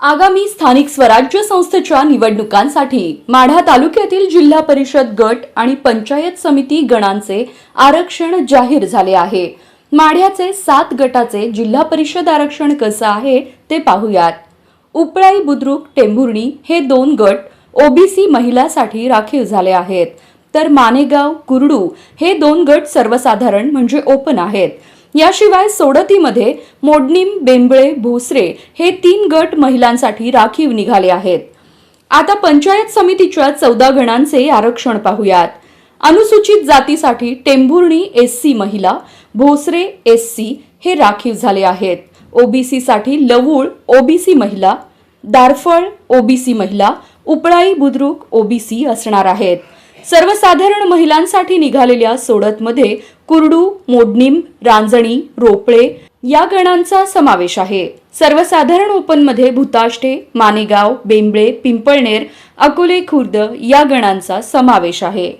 आगामी स्थानिक स्वराज्य संस्थेच्या निवडणुकांसाठी माढा तालुक्यातील जिल्हा परिषद गट आणि पंचायत समिती गणांचे आरक्षण जाहीर झाले आहे. माढ्याचे सात गटाचे जिल्हा परिषद आरक्षण कसं आहे ते पाहूयात. उपळाई बुद्रुक टेंभुर्णी हे दोन गट ओबीसी महिलासाठी राखीव झाले आहेत. तर मानेगाव कुरडू हे दोन गट सर्वसाधारण म्हणजे ओपन आहेत. याशिवाय सोडतीमध्ये मोडणीम बेंबळे भोसरे हे तीन गट महिलांसाठी राखीव निघाले आहेत. आता पंचायत समितीच्या चौदा गणांचे आरक्षण पाहूयात. अनुसूचित जातीसाठी टेंभुर्णी एस सी महिला भोसरे एस सी हे राखीव झाले आहेत. ओबीसीसाठी लवूळ ओबीसी महिला दारफळ ओबीसी महिला उपळाई बुद्रुक ओबीसी असणार आहेत. सर्वसाधारण महिलांसाठी निघालेल्या सोडतमध्ये कुरडू मोडणीम रांजणी रोपळे या गणांचा समावेश आहे. सर्वसाधारण ओपनमध्ये भूताष्टे मानेगाव बेंबळे पिंपळनेर अकोले खुर्द या गणांचा समावेश आहे.